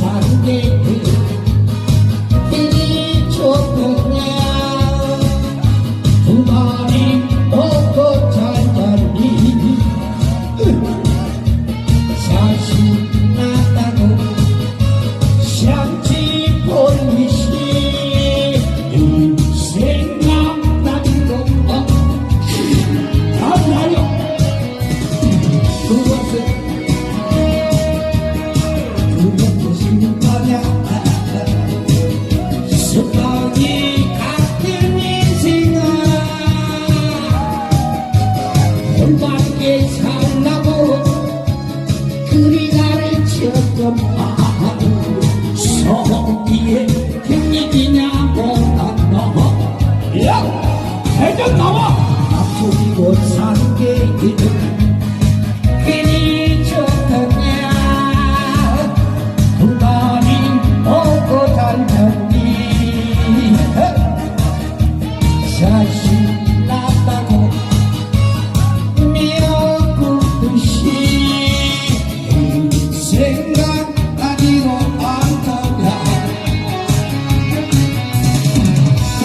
사는 게 서비의 경력이냐고 야! 대전 나와!